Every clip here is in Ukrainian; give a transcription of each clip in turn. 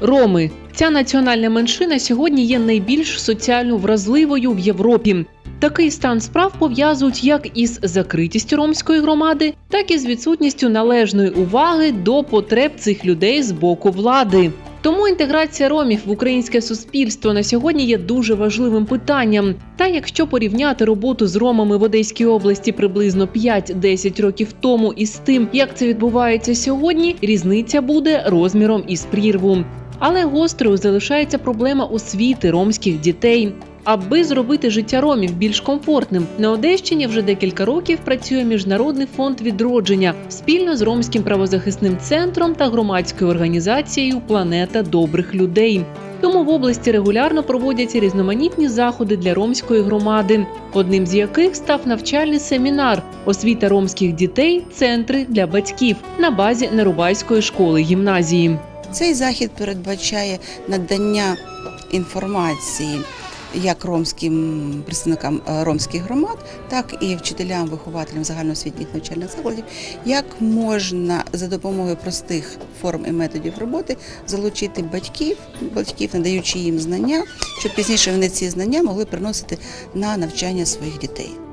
Роми. Ця національна меншина сьогодні є найбільш соціально вразливою в Європі. Такий стан справ пов'язують як із закритістю ромської громади, так і з відсутністю належної уваги до потреб цих людей з боку влади. Тому інтеграція ромів в українське суспільство на сьогодні є дуже важливим питанням. Та якщо порівняти роботу з ромами в Одеській області приблизно 5-10 років тому із тим, як це відбувається сьогодні, різниця буде розміром із прірву. Але гострою залишається проблема освіти ромських дітей. Аби зробити життя ромів більш комфортним, на Одещині вже декілька років працює міжнародний фонд відродження спільно з ромським правозахисним центром та громадською організацією Планета добрих людей. Тому в області регулярно проводяться різноманітні заходи для ромської громади, одним з яких став навчальний семінар Освіта ромських дітей, центри для батьків на базі Нерубайської школи гімназії. Цей захід передбачає надання інформації як ромським представникам е, ромських громад, так і вчителям, вихователям загальноосвітніх навчальних закладів, як можна за допомогою простих форм і методів роботи залучити батьків, батьків, надаючи їм знання, щоб пізніше вони ці знання могли приносити на навчання своїх дітей.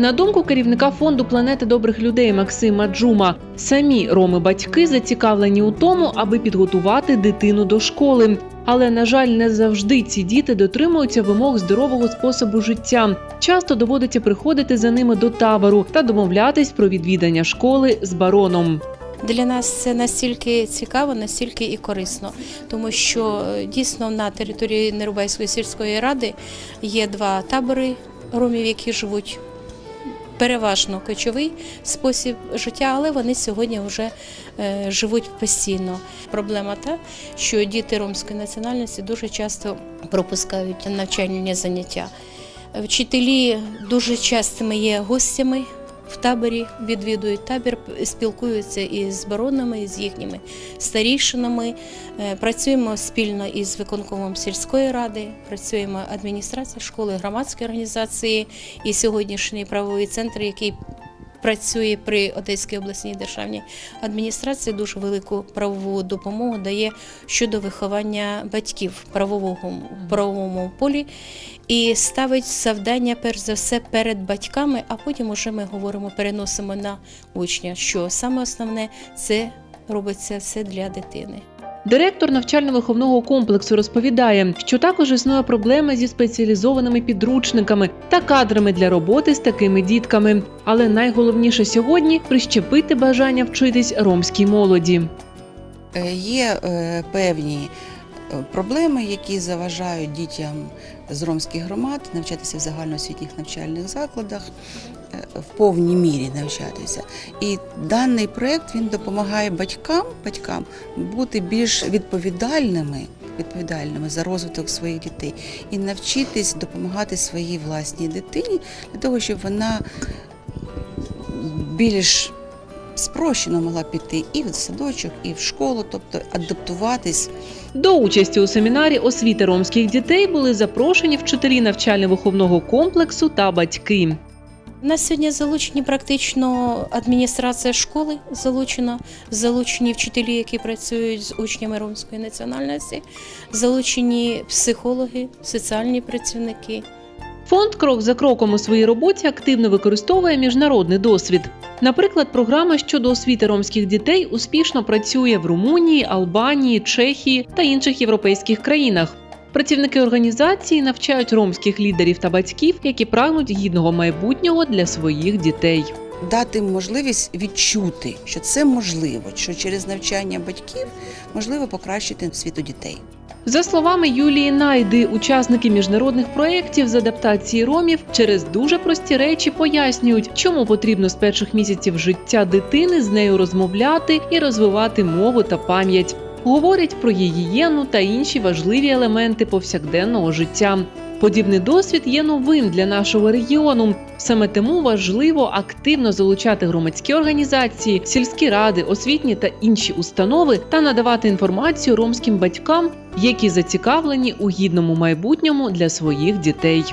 На думку керівника фонду планети добрих людей Максима Джума, самі роми-батьки зацікавлені у тому, аби підготувати дитину до школи. Але на жаль, не завжди ці діти дотримуються вимог здорового способу життя. Часто доводиться приходити за ними до табору та домовлятись про відвідання школи з бароном. Для нас це настільки цікаво, настільки і корисно, тому що е, дійсно на території Нерубайської сільської ради є два табори ромів, які живуть переважно кочовий спосіб життя, але вони сьогодні вже е, живуть постійно. Проблема та, що діти ромської національності дуже часто пропускають навчальні заняття. Вчителі дуже частими є гостями в таборі, відвідують табір, спілкуються із баронами, з їхніми старішинами. Е, Працюємо спільно із виконкомом сільської ради, працюємо адміністрація школи, громадської організації і сьогоднішній правовий центр, який працює при Одеській обласній державній адміністрації, дуже велику правову допомогу дає щодо виховання батьків в правовому, правовому полі і ставить завдання, перш за все, перед батьками, а потім уже ми говоримо, переносимо на учня, що саме основне це робиться все для дитини. Директор навчально-виховного комплексу розповідає, що також існує проблема зі спеціалізованими підручниками та кадрами для роботи з такими дітками. Але найголовніше сьогодні прищепити бажання вчитись ромській молоді. Е, Є е, певні е, проблеми, які заважають дітям з ромських громад навчатися в загальноосвітніх навчальних закладах, е, в повній мірі навчатися. І даний проєкт він допомагає батькам, батькам бути більш відповідальними. Відповідальними за розвиток своїх дітей і навчитись допомагати своїй власній дитині для того, щоб вона більш спрощено могла піти і в садочок, і в школу, тобто адаптуватись До участі у семінарі освіти ромських дітей були запрошені вчителі навчально-виховного комплексу та батьки. У нас сьогодні залучені практично адміністрація школи залучена, залучені вчителі, які працюють з учнями ромської національності, залучені психологи, соціальні працівники. Фонд крок за кроком у своїй роботі активно використовує міжнародний досвід. Наприклад, програма щодо освіти ромських дітей успішно працює в Румунії, Албанії, Чехії та інших європейських країнах. Працівники організації навчають ромських лідерів та батьків, які прагнуть гідного майбутнього для своїх дітей. дати можливість відчути, що це можливо, що через навчання батьків можливо покращити світу дітей. За словами Юлії Найди, учасники міжнародних проєктів з адаптації ромів через дуже прості речі пояснюють, чому потрібно з перших місяців життя дитини з нею розмовляти і розвивати мову та пам'ять. Говорять про гігієну та інші важливі елементи повсякденного життя. Подібний досвід є новим для нашого регіону. Саме тому важливо активно залучати громадські організації, сільські ради, освітні та інші установи та надавати інформацію ромським батькам, які зацікавлені у гідному майбутньому для своїх дітей.